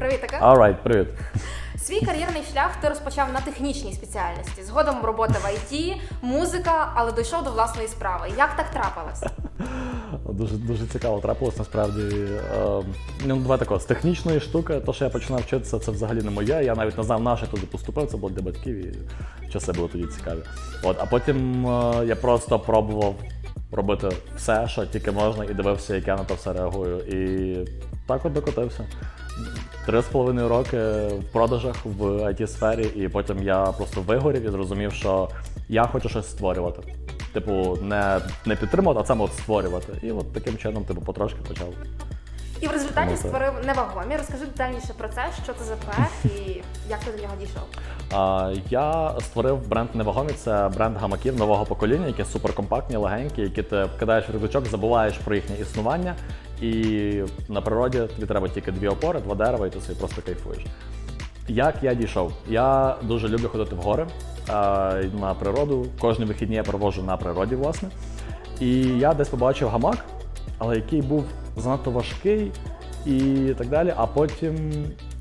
Привіт, таке. Alright, привіт. Свій кар'єрний шлях ти розпочав на технічній спеціальності. Згодом робота в ІТ, музика, але дійшов до власної справи. Як так трапилось? Дуже дуже цікаво трапилось насправді. Е, ну, давай тако, з технічної штуки, то, що я починав вчитися, це взагалі не моє. Я навіть не знав, на що туди поступив, це було для батьків і часи були тоді цікаві. От, а потім е, я просто пробував робити все, що тільки можна, і дивився, як я на то все реагую. І так от докотився. Три з половиною роки в продажах в it сфері і потім я просто вигорів і зрозумів, що я хочу щось створювати. Типу, не, не підтримувати, а саме от створювати. І от таким чином, типу, потрошки почав. І в результаті створив невагомі. Розкажи детальніше про це, що це за проект і як ти до нього дійшов. А, я створив бренд Невагомі. Це бренд гамаків нового покоління, які суперкомпактні, легенькі, які ти кидаєш в рюкзачок, забуваєш про їхнє існування. І на природі тобі треба тільки дві опори, два дерева, і ти собі просто кайфуєш. Як я дійшов? Я дуже люблю ходити в гори е, на природу. Кожні вихідні я проводжу на природі, власне. І я десь побачив гамак, але який був занадто важкий і так далі. А потім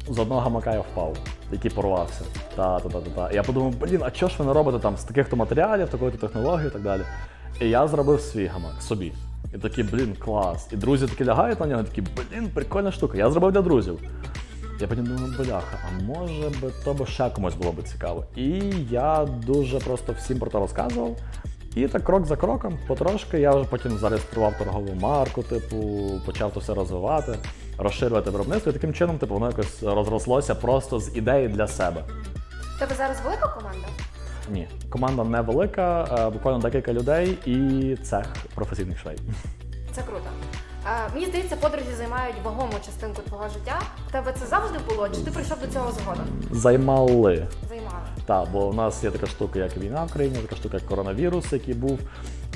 з одного гамака я впав, який порвався. Та, та, та, та, та. Я подумав, блін, а що ж ви не робите там з таких-то матеріалів, такої-то технології і так далі. І я зробив свій гамак собі. І такий, блін, клас. І друзі такі лягають на нього, такі, блін, прикольна штука. Я зробив для друзів. Я потім думаю, бляха, а може би то би ще комусь було би цікаво. І я дуже просто всім про це розказував. І так крок за кроком, потрошки, я вже потім зареєстрував торгову марку, типу, почав то все розвивати, розширювати виробництво. І таким чином, типу, воно якось розрослося просто з ідеї для себе. Тебе зараз велика команда? Ні, команда невелика, е, буквально декілька людей і цех професійних швей. Це круто. Е, мені здається, подорожі займають вагому частинку твого життя. В тебе це завжди було? Чи ти прийшов до цього згодом? Займали Займали. Так, бо у нас є така штука, як війна в країні, така штука, як коронавірус, який був.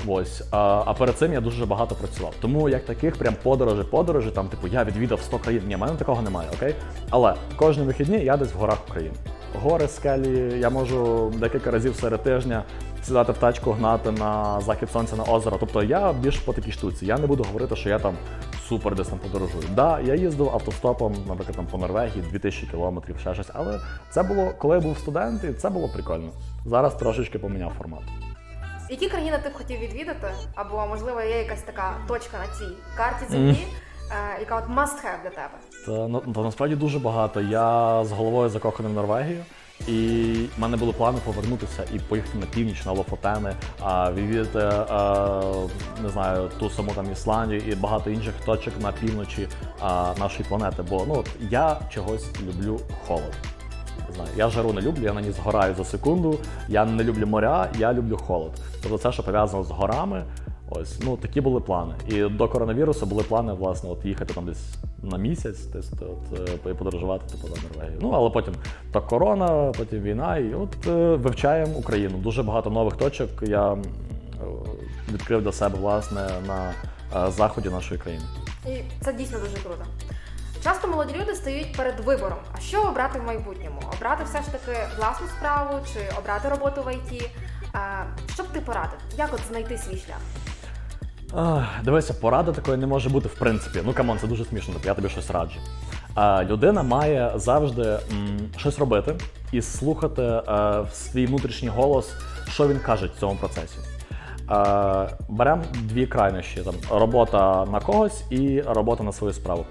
Ось. А, а перед цим я дуже багато працював. Тому як таких прям подорожі, подорожі, там, типу, я відвідав 100 країн. Ні, в мене такого немає, окей? Але кожні вихідні я десь в горах України. Гори, скелі, я можу декілька разів серед тижня сідати в тачку, гнати на захід сонця на озеро. Тобто я більш по такій штуці. Я не буду говорити, що я там супер десь там подорожую. Да, я їздив автостопом, наприклад, там по Норвегії 2000 кілометрів, ще щось. Але це було, коли я був студент, і це було прикольно. Зараз трошечки поміняв формат. Які країни ти б хотів відвідати? Або можливо є якась така точка на цій карті землі, е, яка от must have для тебе? Та, ну, та насправді дуже багато. Я з головою закоханий в Норвегію. І в мене були плани повернутися і поїхати на північ, на Лофотени, а відвідати е, не знаю, ту саму там Ісландію і багато інших точок на півночі а, нашої планети. Бо ну от я чогось люблю холод. Не знаю, я жару не люблю, я на ній згораю за секунду. Я не люблю моря, я люблю холод. Тобто це, що пов'язано з горами. Ось, ну такі були плани. І до коронавірусу були плани, власне, от їхати там десь на місяць, десь от, е, і подорожувати типу на Норвегію. Ну але потім то корона, потім війна, і от е, вивчаємо Україну. Дуже багато нових точок я е, відкрив для себе власне на заході нашої країни. І це дійсно дуже круто. Часто молоді люди стають перед вибором, а що обрати в майбутньому? Обрати все ж таки власну справу чи обрати роботу в ІТ? Що б ти порадив? Як от знайти свій шлях? Дивися, поради такої не може бути в принципі. Ну камон, це дуже смішно, тобто я тобі щось раджу. А, людина має завжди м, щось робити і слухати е, в свій внутрішній голос, що він каже в цьому процесі. Беремо дві крайнощі: там робота на когось і робота на свою справу.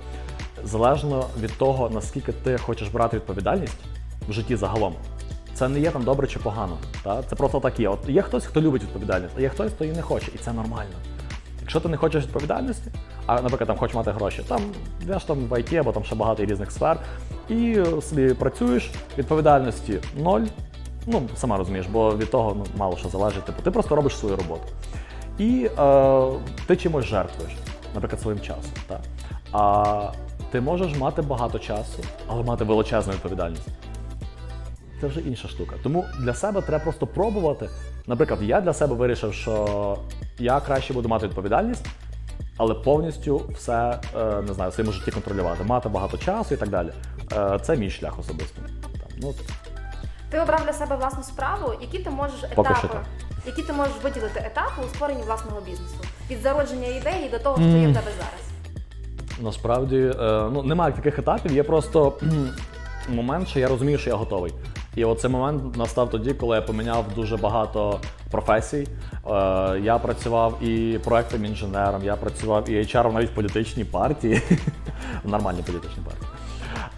Залежно від того, наскільки ти хочеш брати відповідальність в житті загалом. Це не є там добре чи погано. Та? Це просто так є. От є хтось, хто любить відповідальність, а є хтось, хто її не хоче, і це нормально. Якщо ти не хочеш відповідальності, а наприклад, там хочеш мати гроші, там йдеш там в IT або там ще багато різних сфер, і е, собі працюєш, відповідальності ноль. Ну, сама розумієш, бо від того ну, мало що залежить. Типу, ти просто робиш свою роботу. І е, ти чимось жертвуєш, наприклад, своїм часом. Так? А ти можеш мати багато часу, але мати величезну відповідальність це вже інша штука. Тому для себе треба просто пробувати. Наприклад, я для себе вирішив, що я краще буду мати відповідальність, але повністю все е, не знаю, в своєму житті контролювати, мати багато часу і так далі. Е, Це мій шлях особистий. Там, ну, Ти обрав для себе власну справу, які ти можеш етапи, що які ти можеш виділити етапи у створенні власного бізнесу від зародження ідеї до того, що є в тебе зараз. Насправді, е, ну немає таких етапів, є просто момент, що я розумію, що я готовий. І оцей момент настав тоді, коли я поміняв дуже багато професій. Е, я працював і проектним інженером, я працював і HR навіть в політичній партії, в нормальній політичній партії.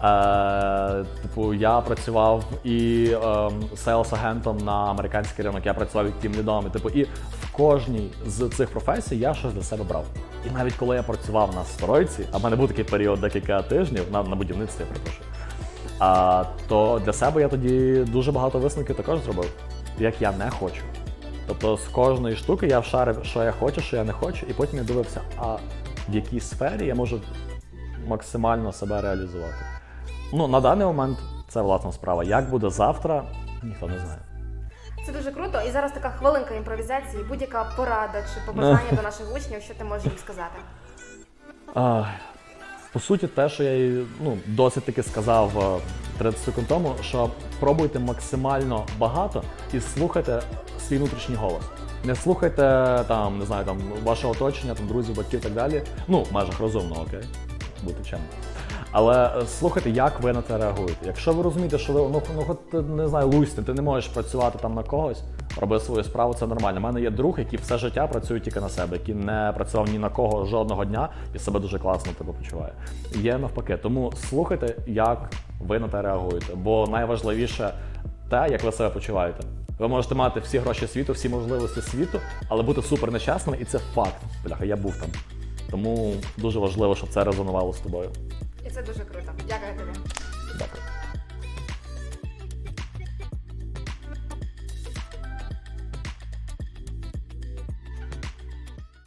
Е, типу, я працював і ем, селс-агентом на американський ринок, я працював і тім лідом. І, типу, і в кожній з цих професій я щось для себе брав. І навіть коли я працював на стройці, а в мене був такий період декілька тижнів на, на будівництві, я перепрошую. А, то для себе я тоді дуже багато висновків також зробив, як я не хочу. Тобто з кожної штуки я вшарив, що я хочу, що я не хочу, і потім я дивився, а в якій сфері я можу максимально себе реалізувати. Ну, на даний момент це власна справа. Як буде завтра, ніхто не знає. Це дуже круто. І зараз така хвилинка імпровізації, будь-яка порада чи побажання до наших учнів, що ти можеш їм сказати. А, по суті, те, що я ну, досить таки сказав е, 30 секунд тому, що пробуйте максимально багато і слухайте свій внутрішній голос. Не слухайте там, не знаю, там вашого оточення, там друзів, батьків і так далі. Ну, в межах розумного, окей, бути чемним. Але е, слухайте, як ви на це реагуєте. Якщо ви розумієте, що ви ну, ну не знаю, лусьте, ти не можеш працювати там на когось, роби свою справу, це нормально. У мене є друг, який все життя працює тільки на себе, який не працював ні на кого жодного дня і себе дуже класно типу, почуває. Є навпаки. Тому слухайте, як ви на те реагуєте. Бо найважливіше те, як ви себе почуваєте. Ви можете мати всі гроші світу, всі можливості світу, але бути супер нещасним, і це факт. Бляха, я був там. Тому дуже важливо, щоб це резонувало з тобою. І це дуже круто. Дякую тобі.